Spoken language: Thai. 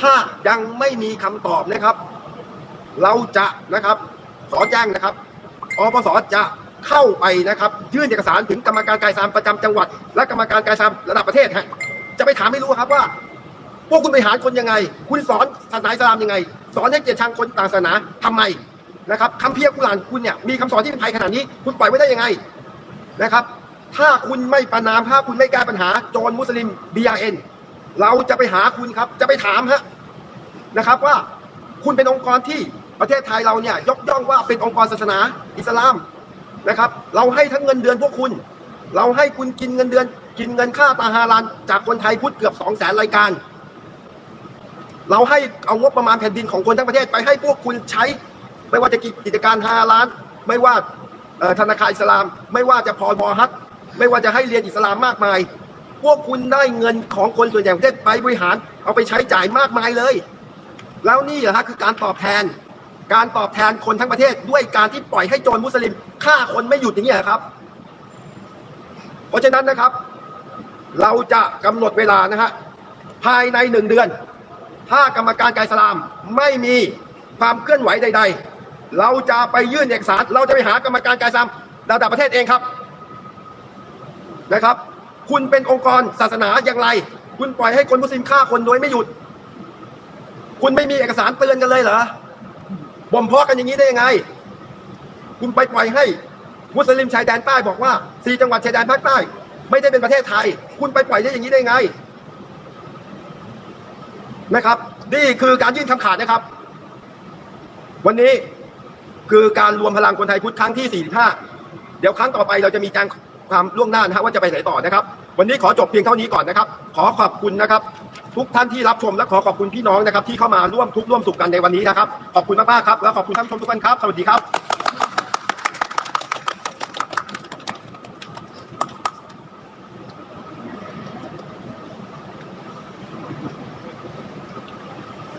ถ้ายังไม่มีคำตอบนะครับ เราจะนะครับขอแจ้งนะครับอปสจะเข้าไปนะครับ ยื่นเอกสารถึงกรรมการกายสามประจำจังหวัด และกรรมการกายสามระดับประเทศฮะจะไปถามไม่รู้ครับว่า พวกคุณบริหารคนยังไง คุณสอนศาสนาอิสลามยังไง สอนให้เกียรติชังคนต่างศาสนาทำไมนะครับคำเพียกุรอานคุณเนี่ยมีคำสอนที่เป็นภัยขนาดนี้ คุณปล่อยไว้ได้ยังไงนะครับ ถ้าคุณไม่ประนามถ้าคุณไม่แก้ปัญหาโจรมุสลิม BRN เราจะไปหาคุณครับ จะไปถามฮะนะครับว่าคุณเป็นองค์กรที่ประเทศไทยเราเนี่ยยกย่องว่าเป็นองค์กรศาสนาอิสลามนะครับ เราให้ทั้งเงินเดือนพวกคุณ เราให้คุณกินเงินเดือน กินเงินค่าตาฮารันจากคนไทยพุทธเกือบสองแสนรายการ เราให้เอางบประมาณแผ่นดินของคนทั้งประเทศไปให้พวกคุณใช้ ไม่ว่าจะกิจการฮาล้าน ไม่ว่าธนาคารอิสลาม ไม่ว่าจะพอบอฮัตไม่ว่าจะให้เรียนอิสลามมากมาย พวกคุณได้เงินของคนส่วนใหญ่ของประเทศไปบริหาร เอาไปใช้จ่ายมากมายเลย แล้วนี่เหรอฮะคือการตอบแทน การตอบแทนคนทั้งประเทศด้วยการที่ปล่อยให้โจรมุสลิมฆ่าคนไม่หยุดอย่างนี้ยเหรอครับ เพราะฉะนั้นนะครับ เราจะกำหนดเวลานะฮะภายในหนึ่งเดือน ถ้ากรรมการกายสลามไม่มีความเคลื่อนไหวใด ๆ เราจะไปยื่นเอกสาร เราจะไปหากรรมการกายสลามระดับประเทศเองครับนะครับ คุณเป็นองค์กรศาสนาอย่างไร คุณปล่อยให้คนมุสลิมฆ่าคนโดยไม่หยุด คุณไม่มีเอกสารเตือนกันเลยเหรอบ่มเพาะกันอย่างนี้ได้ยังไง คุณไปปล่อยให้มุสลิมชายแดนใต้บอกว่าสี่จังหวัดชายแดนภาคใต้ ไม่ได้เป็นประเทศไทย คุณไปปล่อยได้อย่างนี้ได้ยังไงนะครับนี่คือการยื่นคำขาดนะครับ วันนี้คือการรวมพลังคนไทยพุทธครั้งที่ 45 เดี๋ยวครั้งต่อไปเราจะมีการ ความล่วงหน้านะฮะว่าจะไปไหนต่อนะครับ วันนี้ขอจบเพียงเท่านี้ก่อนนะครับ ขอขอบคุณนะครับ ทุกท่านที่รับชมและขอขอบคุณพี่น้องนะครับ ที่เข้ามาร่วมทุกข์ร่วมสุขกันในวันนี้นะครับ ขอบคุณมากๆครับและขอบคุณท่านผู้ชมทุกท่านครับสวัสดีครับ